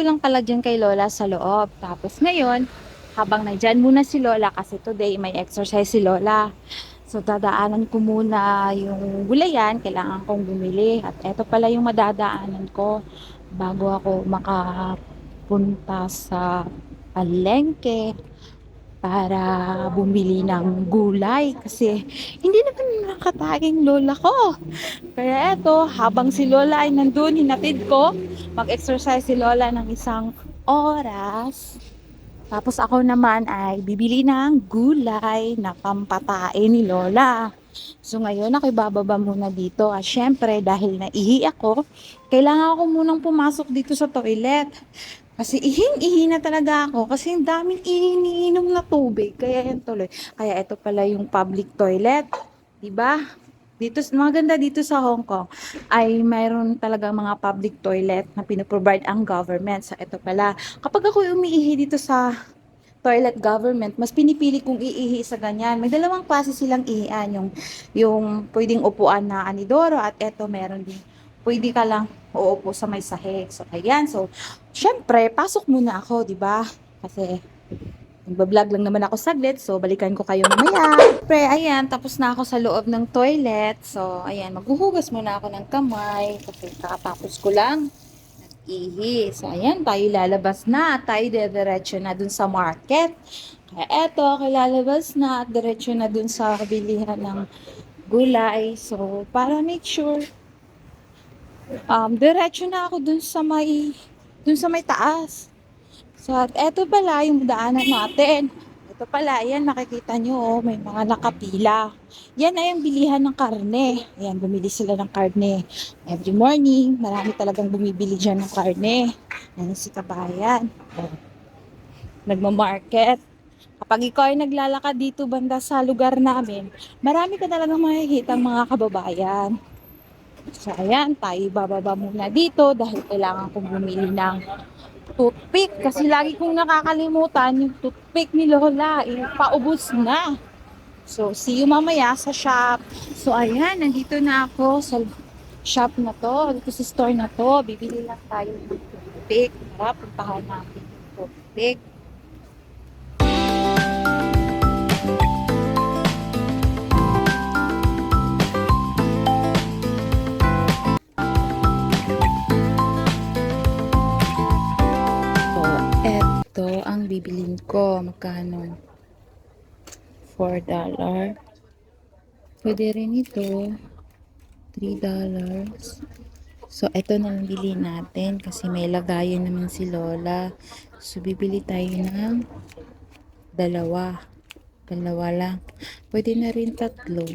ko lang pala dyan kay Lola sa loob. Tapos ngayon, habang nandyan muna si Lola kasi today may exercise si Lola. So dadaanan ko muna yung gulayan, kailangan kong bumili. At eto pala yung madadaanan ko bago ako makapunta sa palengke para bumili ng gulay kasi hindi naman nakataging lola ko. Kaya eto, habang si lola ay nandun, hinatid ko, mag-exercise si lola ng isang oras. Tapos ako naman ay bibili ng gulay na pampatain ni lola. So ngayon ako bababa muna dito. At syempre dahil naihi ako, kailangan ko munang pumasok dito sa toilet. Kasi ihing-ihi na talaga ako kasi ang daming iniinom na tubig. Kaya yan tuloy. Kaya ito pala yung public toilet. 'Di ba? Dito, maganda dito sa Hong Kong ay mayroon talaga mga public toilet na pinoprovide ang government. So ito pala, kapag ako umiihi dito sa toilet government, mas pinipili kong iihi sa ganyan. May dalawang klase silang ihian. Yung, yung pwedeng upuan na anidoro at eto meron din. Pwede ka lang uupo sa may sahig. So, ayan. So, syempre, pasok muna ako, di ba? Kasi, nagbablog lang naman ako saglit. So, balikan ko kayo mamaya. Pre, ayan. Tapos na ako sa loob ng toilet. So, ayan. Maghuhugas muna ako ng kamay. Kasi kakatapos ko lang ihi. So, ayan, tayo lalabas na. Tayo dediretso na dun sa market. Kaya eto, lalabas na at diretso na dun sa bilihan ng gulay. So, para make sure, um, diretso na ako dun sa may, dun sa may taas. So, at eto pala yung daanan natin. Ito pala, ayan, nakikita nyo, oh, may mga nakapila. Yan ay ang bilihan ng karne. Ayan, bumili sila ng karne. Every morning, marami talagang bumibili dyan ng karne. Ayan si kabayan. Oh. Nagmamarket. Kapag ikaw ay naglalakad dito banda sa lugar namin, marami ka talagang makikita mga kababayan. So, ayan, tayo bababa muna dito dahil kailangan kong bumili ng toothpick. Kasi lagi kong nakakalimutan yung toothpick ni Lola. Eh, paubos na. So, see you mamaya sa shop. So, ayan, nandito na ako sa shop na to. Dito sa store na to. Bibili lang tayo ng toothpick. Tara, puntahan natin yung toothpick. Bibilin ko. Magkano? 4 dollar. Pwede rin ito. 3 dollars. So, ito na lang bilhin natin kasi may lagayan naman si Lola. So, bibili tayo ng dalawa. Dalawa lang. Pwede na rin tatlo.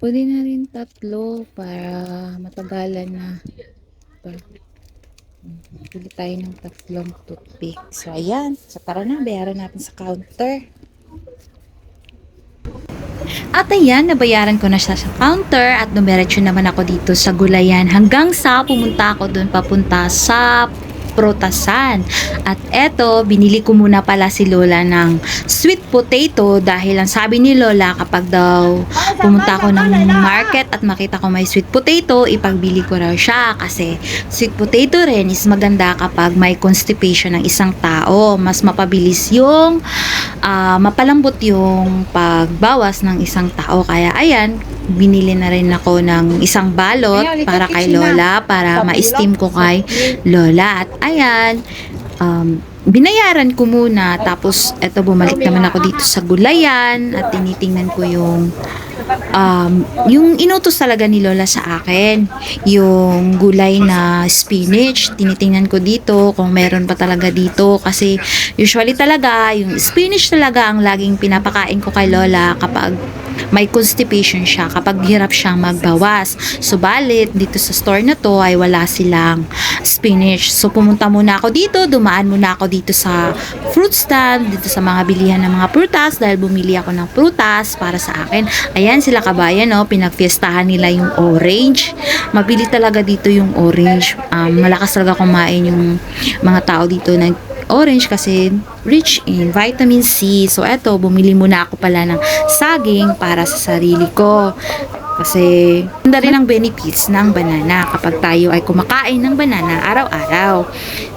Pwede na rin tatlo para matagalan na. Pa. Bili tayo ng tatlong toothpick. So, ayan. So, tara na. Bayaran natin sa counter. At ayan, nabayaran ko na siya sa counter at dumiretso naman ako dito sa gulayan hanggang sa pumunta ako doon papunta sa prutasan. At eto, binili ko muna pala si Lola ng sweet potato dahil ang sabi ni Lola kapag daw pumunta ako ng market at makita ko may sweet potato, ipagbili ko raw siya kasi sweet potato rin is maganda kapag may constipation ng isang tao. Mas mapabilis yung ah, mapalambot yung pagbawas ng isang tao. Kaya ayan, binili na rin ako ng isang balot para kay Lola para ma-steam ko kay Lola. At ayan, um, binayaran ko muna. Tapos, eto, bumalik naman ako dito sa gulayan at tinitingnan ko yung um, yung inutos talaga ni Lola sa akin, yung gulay na spinach, tinitingnan ko dito kung meron pa talaga dito kasi usually talaga, yung spinach talaga ang laging pinapakain ko kay Lola kapag may constipation siya, kapag hirap siyang magbawas. Subalit, dito sa store na to ay wala silang spinach. So, pumunta muna ako dito, dumaan muna ako dito sa fruit stand, dito sa mga bilihan ng mga prutas dahil bumili ako ng prutas para sa akin. Ayan sila kabayan, no? pinagfiestahan nila yung orange. Mabili talaga dito yung orange. Um, malakas talaga kumain yung mga tao dito ng orange kasi rich in vitamin C. So, eto, bumili muna ako pala ng saging para sa sarili ko. Kasi ganda rin ang benefits ng banana kapag tayo ay kumakain ng banana araw-araw.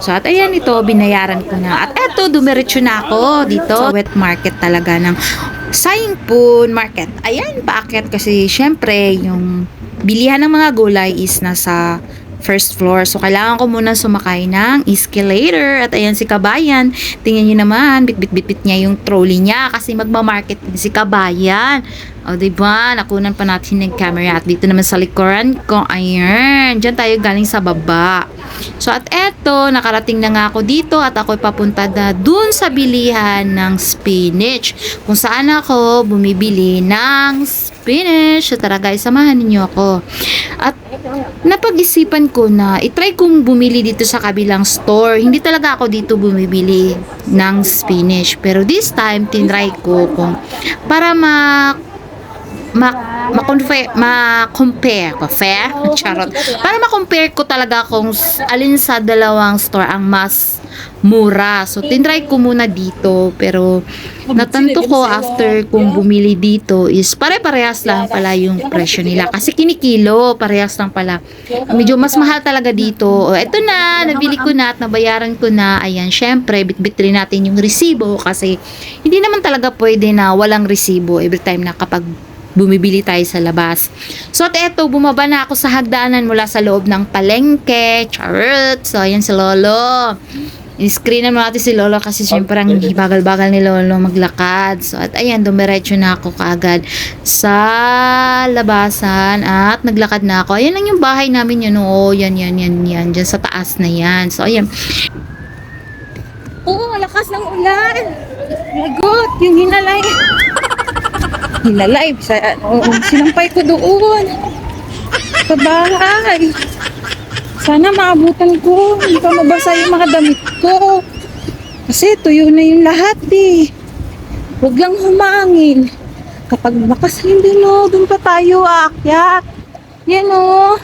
So at ayan ito, binayaran ko na. At eto, dumiretso na ako dito sa wet market talaga ng Saingpun Market. Ayan, paakyat kasi syempre yung bilihan ng mga gulay is nasa first floor. So, kailangan ko muna sumakay ng escalator. At ayan si Kabayan. Tingnan nyo naman, bit-bit-bit niya yung trolley niya kasi magmamarket din si Kabayan. O, diba? Nakunan pa natin ng camera. At dito naman sa likuran ko, ayan. Diyan tayo galing sa baba. So, at eto, nakarating na nga ako dito at ako'y papunta na dun sa bilihan ng spinach. Kung saan ako bumibili ng spinach. So, tara guys, samahan ninyo ako. At napag-isipan ko na itry kong bumili dito sa kabilang store. Hindi talaga ako dito bumibili ng spinach. Pero this time, tinry ko kung para ma ma ma-compare ma-compare ko. Fair? Charot. para ma-compare ko talaga kung alin sa dalawang store ang mas mura. So tinry ko muna dito pero natanto ko after kung bumili dito is pare-parehas lang pala yung presyo nila. kasi kinikilo parehas lang pala. Medyo mas mahal talaga dito. O eto na nabili ko na at nabayaran ko na. Ayan syempre bitbit rin natin yung resibo kasi hindi naman talaga pwede na walang resibo every time na kapag bumibili tayo sa labas. So at eto, bumaba na ako sa hagdanan mula sa loob ng palengke. Charot! So ayan si Lolo. I-screenan mo natin si Lolo kasi syempre ang bagal-bagal ni Lolo maglakad. So at ayan, dumiretso na ako kaagad sa labasan at naglakad na ako. Ayan lang yung bahay namin yun. Oo, yan, yan, yan, yan. Diyan sa taas na yan. So ayan. Oo, lakas ng ulan. Lagot, yung hinalay. Hinalay, sa, oo, sinampay ko doon. Sa bahay. Sana maabutan ko. Hindi pa mabasa yung mga damit ko. Kasi tuyo na yung lahat eh. Huwag lang humangin. Kapag bakas hindi no, dun pa tayo aakyat. Yan o.